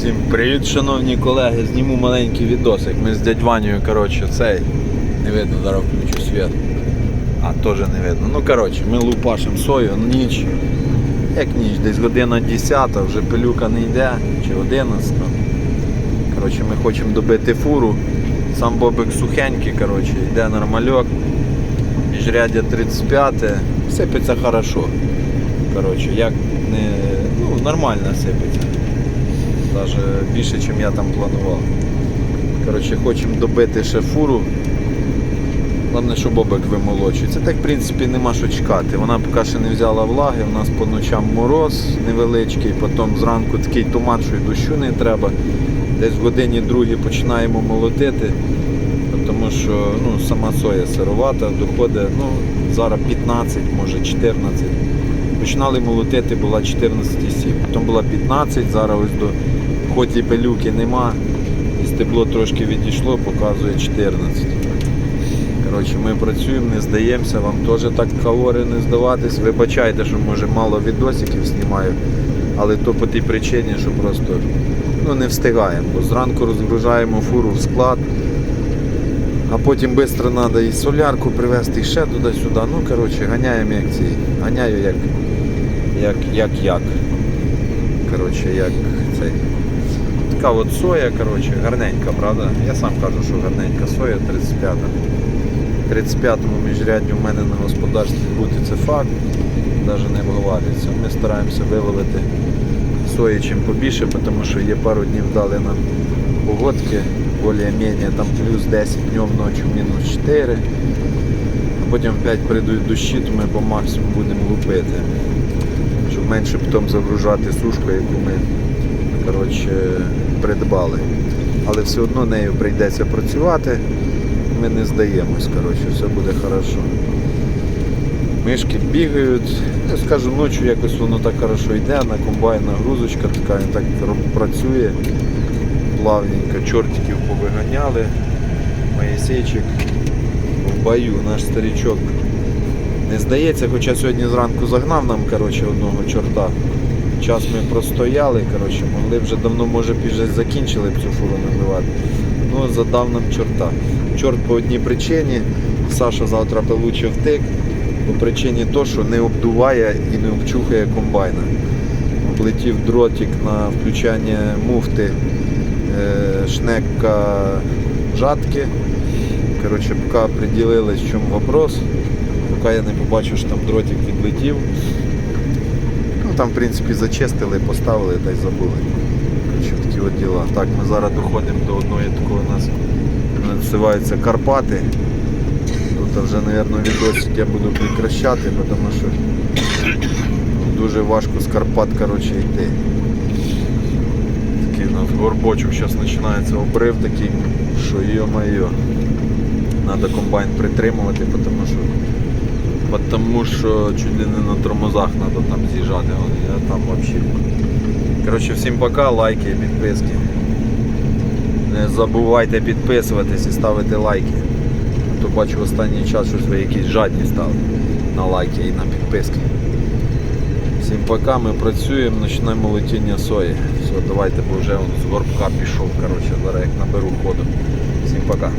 Всім привіт, шановні колеги. Зніму маленький відосик. Ми з дядь Ванею, коротше, цей. Не видно, зараз включу світ. А, теж не видно. Ну, коротше, ми лупашимо сою, ніч. Як ніч, десь година 10, вже пилюка не йде, чи 11. Коротше, ми хочемо добити фуру. Сам бобик сухенький, коротше, йде нормальок. Міжрядя 35, сипеться хорошо. Коротше, як не. Ну, нормально сипеться. Навіть більше, ніж я там планував. Коротше, хочемо добити ще фуру. Головне, щоб бобик вимолочується. Так, в принципі, нема що чекати. Вона поки ще не взяла влаги, у нас по ночам мороз невеличкий, потім зранку такий туман, що й дощу не треба. Десь в годині другій починаємо молотити, тому що ну, сама соя сировата, доходить ну, зараз 15, може 14. Починали молотити, була 14,7, потім була 15, зараз ось до хоч і пилюки нема, і стебло трошки відійшло, показує 14. Коротше, ми працюємо, не здаємося, вам теж так говорю не здаватись. Вибачайте, що може мало відосиків знімаю, але то по тій причині, що просто ну, не встигаємо. Бо зранку розгружаємо фуру в склад, а потім швидко треба і солярку привезти, і ще туди-сюди. Ну, коротше, ганяємо як ці. Ганяю як як як як. Коротше, як цей. Така от соя, коротше, гарненька, правда? Я сам кажу, що гарненька соя 35 35-му міжрядді в мене на господарстві бути це факт, навіть не обговорюється. Ми стараємося виловити сої чим побільше, тому що є пару днів дали нам погодки, більш-менш там плюс 10 днем, ночі мінус 4. А потім опять прийдуть дощі, то ми по максимуму будемо лупити. Менше потім загружати сушку, яку ми коротше, придбали. Але все одно нею прийдеться працювати. Ми не здаємось, коротше, все буде хорошо. Мишки бігають, скажу, ночі якось воно так хорошо йде, на комбайн нагрузочка така, так працює. Плавненько, чортиків повиганяли, Моїсейчик в бою, наш старичок не здається, хоча сьогодні зранку загнав нам коротше, одного чорта. Час ми простояли, коротше, могли вже давно, може, вже закінчили б цю фуру набивати. Ну, задав нам чорта. Чорт по одній причині. Саша завтра получив втик. По причині того, що не обдуває і не обчухає комбайна. Облетів дротик на включання муфти е, шнекка жатки. Коротше, поки приділились, в чому вопрос. Поки я не побачив, що там дротик відлетів. Ну там в принципі зачистили, поставили та й забули. Коротше, такі от діла. Так, ми зараз доходимо до одної такої у нас називається Карпати. Тут вже, мабуть, відосик я буду прекращати, тому що дуже важко з Карпат коротше, йти. Такий нас горбочок зараз починається обрив такий, що йо-майо. Треба комбайн притримувати, тому що Потому що чуть ли не на тормозах треба там з'їжджати, я там взагалі. Коротше, всім пока, лайки, підписки. Не забувайте підписуватись і ставити лайки. То бачу в останній час щось ви якісь жадні стали на лайки і на підписки. Всім пока, ми працюємо, починаємо летіння сої. Все, давайте, бо вже он з горбка пішов. Коротше, зараз як наберу ходу. Всім пока.